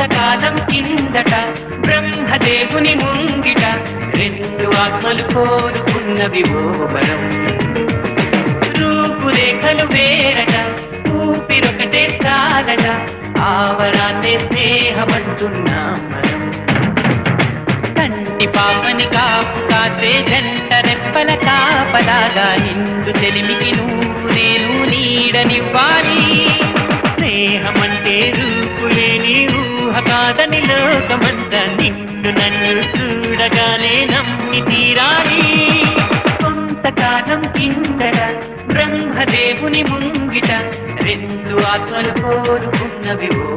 కొంతకాలం కిందట బ్రహ్మదేవుని ముంగిట రెండు ఆత్మలు కోరుకున్నవి ఓ రూపురేఖలు వేరట ఊపిరొకటే చాలట ఆవరాన్నే స్నేహమంటున్నాం మనం. కంటి పాపని కాపు కాచే జంట రెప్పల కాపలాగా నిండు తెలిమికి నువ్వు నేను నీడనివ్వాలి. కాదని లోకమంత నిన్ను నన్ను చూడగానే నమ్మి తీరాలి. కొంతకాలం కిందట బ్రహ్మదేవుని ముంగిట రెండు ఆత్మలు కోరుకున్నవి ఓ